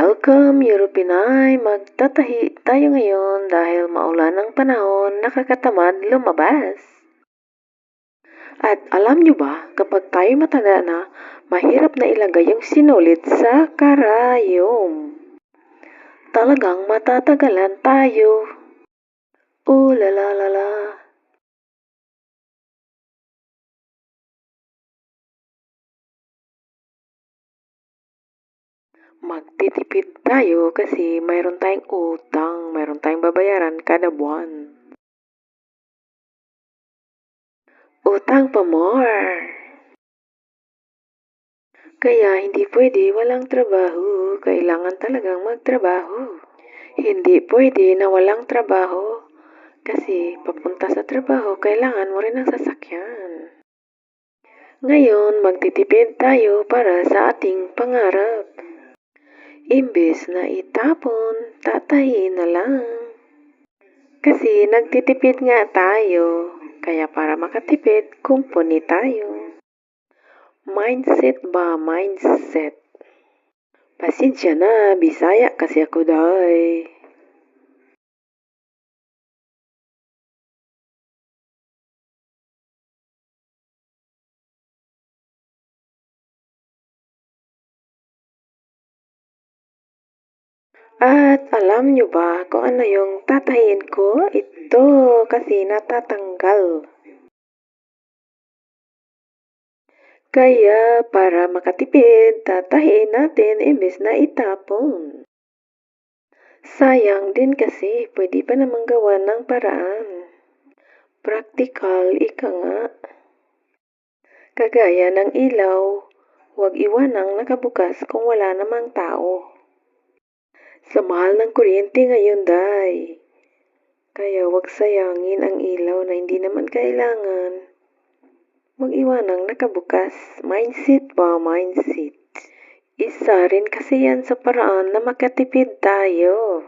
Welcome, Europinay! Magtatahi tayo ngayon dahil maulan ang panahon, nakakatamad lumabas. At alam nyo ba, kapag tayo matanda na, mahirap na ilagay yung sinulit sa karayom. Talagang matatagalan tayo. Ooh la la la la. Magtitipid tayo kasi mayroon tayong utang, mayroon tayong babayaran kada buwan. Utang pa more. Kaya hindi pwede walang trabaho, kailangan talagang magtrabaho. Hindi pwede na walang trabaho kasi papunta sa trabaho kailangan mo rin ng sasakyan. Ngayon, magtitipid tayo para sa ating pangarap. Imbes na itapon, tatayin na lang. Kasi nagtitipid nga tayo, kaya para makatipid, kumpuni tayo. Mindset ba? Mindset. Pasensya na, Bisaya kasi ako dahi. At alam nyo ba kung ano yung tatahin ko? Ito kasi natatanggal. Kaya para makatipid, tatahin natin imbes na itapon. Sayang din kasi pwede pa namang gawa ng paraan. Practical, ika nga. Kagaya ng ilaw, huwag iwanang nakabukas kung wala namang tao. Sa mahal ng kuryente ngayon, day. Kaya wag sayangin ang ilaw na hindi naman kailangan. Huwag iwanang nakabukas. Mindset ba? Mindset. Isa rin kasi yan sa paraan na makatipid tayo.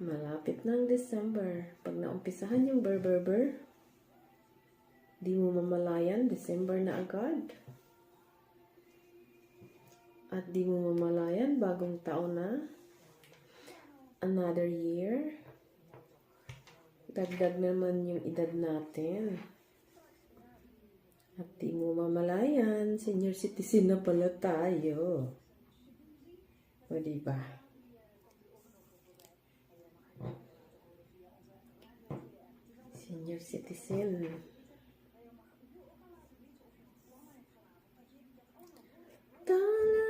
Malapit ng December. Pag naumpisahan yung ber-ber-ber, di mo mamalayan, December na agad. At di mo mamalayan, bagong taon na. Another year. Dagdag naman yung edad natin. At di mo mamalayan, senior citizen na pala tayo. O diba? Senior citizen. Ta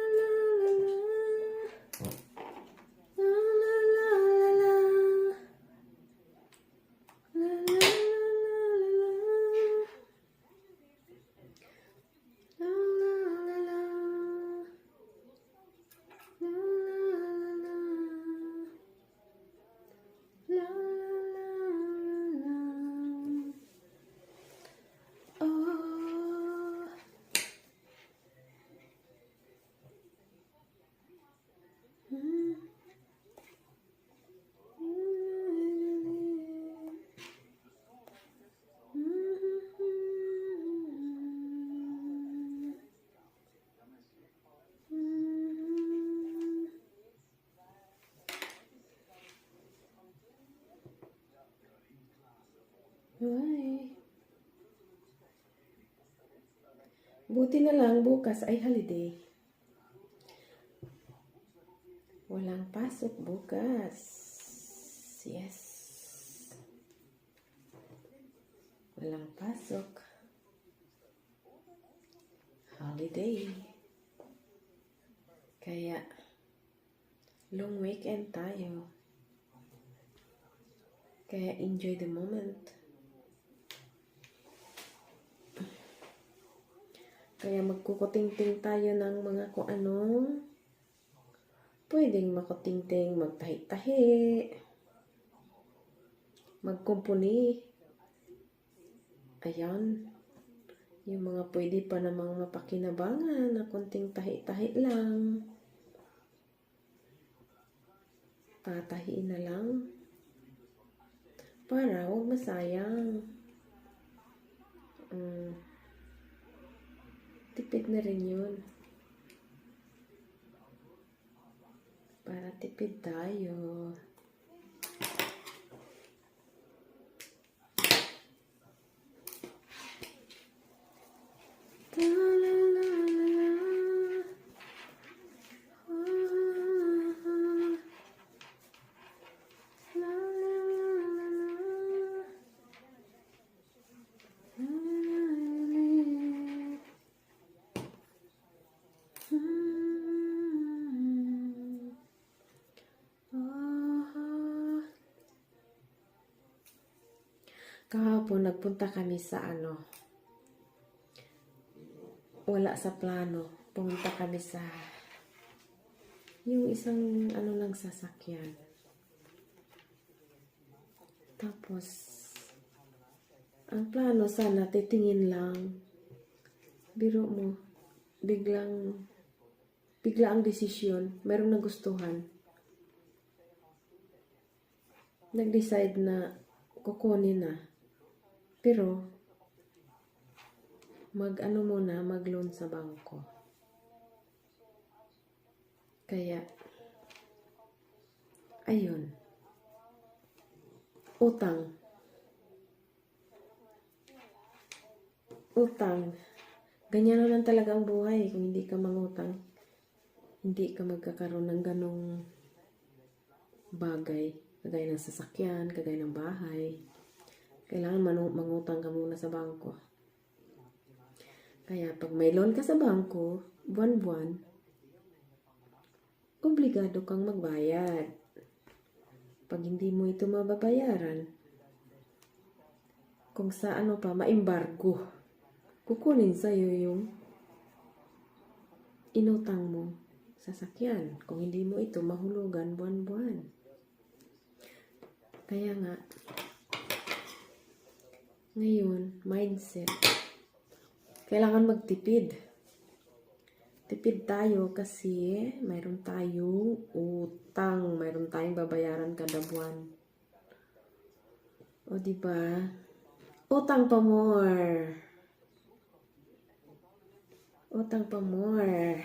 Buti na lang bukas ay holiday. Walang pasok bukas. Yes. Walang pasok. Holiday. Kaya, long weekend tayo. Kaya enjoy the moment. Kaya magkukutingting tayo ng mga kung anong pwedeng makutingting, magtahi-tahi, magkumpuni. Ayan. Yung mga pwede pa namang mapakinabangan na kunting tahi-tahi lang. Tatahiin na lang. Para huwag masayang. Mm. Tipid na rin yun. Para tipid tayo. La la la la la. Ah, ah. La la la la la. La la la la. Hmm. Ah. Kahapon nagpunta kami sa ano. Wala sa plano. Pumunta kami sa yung isang ano ng sasakyan. Tapos ang plano sana titingin lang. Biro mo, biglang bigla ang desisyon, merong nagustuhan. Nag-decide na kukunin na. Pero, mag-ano muna, mag-loan sa bangko. Kaya, ayun. Utang. Utang. Ganyan naman talaga ang buhay kung hindi ka mangutang. Hindi ka magkakaroon ng ganong bagay. Kagaya ng sasakyan, kagaya ng bahay. Kailangan manu- mangutang ka muna sa bangko. Kaya pag may loan ka sa bangko, buwan-buwan, obligado kang magbayad. Pag hindi mo ito mababayaran, kung sa ano pa, maimbargo, kukunin sa'yo yung inutang mo sasakyan. Kung hindi mo ito mahulugan buwan-buwan. Kaya nga, ngayon, mindset. Kailangan magtipid. Tipid tayo kasi mayroon tayong utang. Mayroon tayong babayaran kada buwan. O, di ba? Utang pa more. Utang pa more.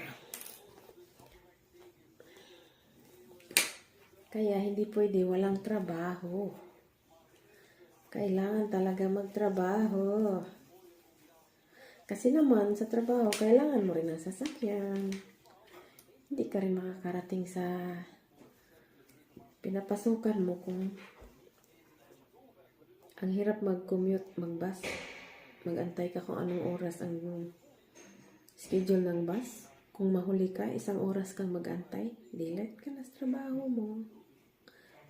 Kaya hindi pwede walang trabaho. Kailangan talaga magtrabaho. Kasi naman sa trabaho, kailangan mo rin ng sasakyan. Hindi ka rin makakarating sa pinapasukan mo kung ang hirap mag-commute, mag-bus. Mag-antay ka kung anong oras ang schedule ng bus. Kung mahuli ka, isang oras kang mag-antay. Dilet ka na sa trabaho mo.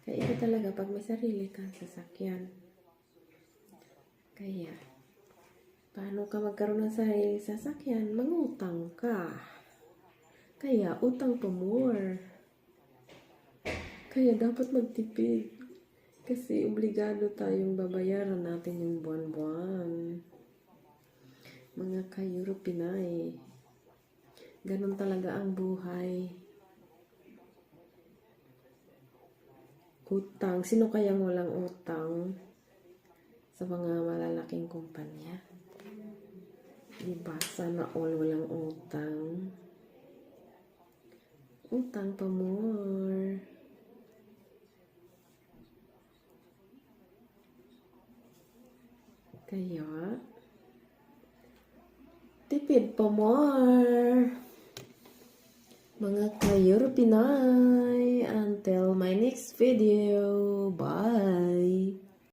Kaya iba talaga pag may sarili kang sasakyan. Kaya, paano ka magkaroon ng sarili sasakyan? Mangutang ka. Kaya, utang pa more. Kaya dapat magtipid. Kasi obligado tayong babayaran natin yung buwan-buwan. Mga ka-Euro Pinay. Ganon talaga ang buhay. Utang. Sino kayang walang utang sa mga malalaking kumpanya? Diba? Sana all walang utang. Utang pa more. Kaya, tipid pa more. Mga ka-Euro Pinay. Until my next video. Bye.